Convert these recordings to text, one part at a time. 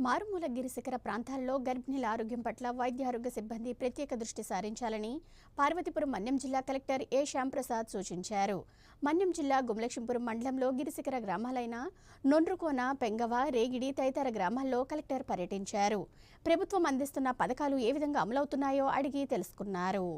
మారుమూల గిరిశిఖర ప్రాంతాల్లో గర్భిణీల ఆరోగ్యం పట్ల వైద్య ఆరోగ్య సిబ్బంది ప్రత్యేక దృష్టి సారించాలని పార్వతీపురం మన్యం జిల్లా కలెక్టర్ ఏ శ్యాంప్రసాద్ సూచించారు. మన్యం జిల్లా గుమలక్ష్మీపురం మండలంలో గిరిశిఖర గ్రామాలైన నొండ్రుకోన పెంగవ రేగిడి తదితర గ్రామాల్లో కలెక్టర్ పర్యటించారు. ప్రభుత్వం అందిస్తున్న పథకాలు ఏ విధంగా అమలవుతున్నాయో అడిగి తెలుసుకున్నారు.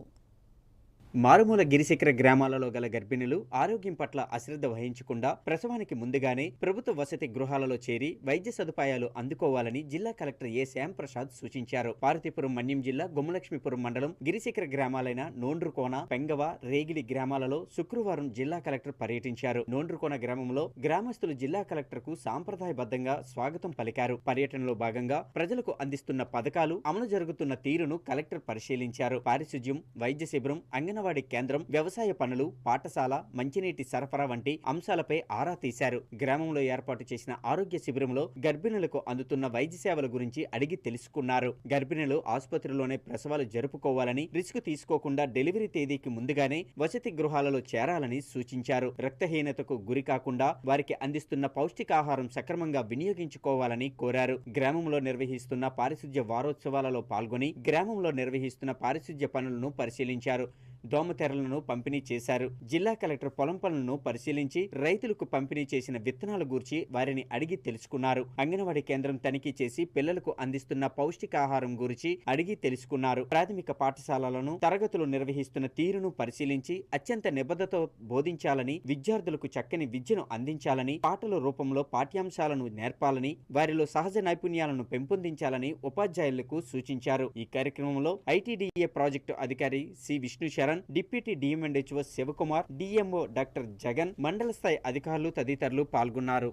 మారుమూల గిరిశిఖర గ్రామాలలో గల గర్భిణులు ఆరోగ్యం పట్ల అశ్రద్ధ వహించకుండా ప్రసవానికి ముందుగానే ప్రభుత్వ వసతి గృహాలలో చేరి వైద్య సదుపాయాలు అందుకోవాలని జిల్లా కలెక్టర్ ఏ శ్యామ్ ప్రసాద్ సూచించారు. పార్వతీపురం మన్యం జిల్లా గుమ్మలక్ష్మీపురం మండలం గిరిశిఖర గ్రామాలైన నోండ్రుకోన పెంగవ రేగిడి గ్రామాలలో శుక్రవారం జిల్లా కలెక్టర్ పర్యటించారు. నోండ్రుకోన గ్రామంలో గ్రామస్తులు జిల్లా కలెక్టర్కు సాంప్రదాయబద్ధంగా స్వాగతం పలికారు. పర్యటనలో భాగంగా ప్రజలకు అందిస్తున్న పథకాలు అమలు జరుగుతున్న తీరును కలెక్టర్ పరిశీలించారు. పారిశుధ్యం వైద్య శిబిరం అంగన్వాడీ కేంద్రం వ్యవసాయ పనులు పాఠశాల మంచినీటి సరఫరా వంటి అంశాలపై ఆరా తీశారు. గ్రామంలో ఏర్పాటు చేసిన ఆరోగ్య శిబిరంలో గర్భిణులకు అందుతున్న వైద్య సేవల గురించి అడిగి తెలుసుకున్నారు. గర్భిణులు ఆసుపత్రిలోనే ప్రసవాలు జరుపుకోవాలని రిస్క్ తీసుకోకుండా డెలివరీ తేదీకి ముందుగానే వసతి గృహాలలో చేరాలని సూచించారు. రక్తహీనతకు గురి కాకుండా వారికి అందిస్తున్న పౌష్టికాహారం సక్రమంగా వినియోగించుకోవాలని కోరారు. గ్రామంలో నిర్వహిస్తున్న పారిశుధ్య వారోత్సవాలలో పాల్గొని గ్రామంలో నిర్వహిస్తున్న పారిశుధ్య పనులను పరిశీలించారు. దోమతెరలను పంపిణీ చేశారు. జిల్లా కలెక్టర్ పొలం పనులను పరిశీలించి రైతులకు పంపిణీ చేసిన విత్తనాల గూర్చి వారిని అడిగి తెలుసుకున్నారు. అంగన్వాడీ కేంద్రం తనిఖీ చేసి పిల్లలకు అందిస్తున్న పౌష్టికాహారం గురించి అడిగి తెలుసుకున్నారు. ప్రాథమిక పాఠశాలలను తరగతులు నిర్వహిస్తున్న తీరును పరిశీలించి అత్యంత నిబద్ధతో బోధించాలని విద్యార్థులకు చక్కని విద్యను అందించాలని పాటల రూపంలో పాఠ్యాంశాలను నేర్పాలని వారిలో సహజ నైపుణ్యాలను పెంపొందించాలని ఉపాధ్యాయులకు సూచించారు. ఈ కార్యక్రమంలో ఐటీడీఏ ప్రాజెక్టు అధికారి C. Vishnu Charan deputy DMHO Shivakumar DMO doctor Jagan మండల స్థాయి అధికారులు తదితరులు పాల్గొన్నారు.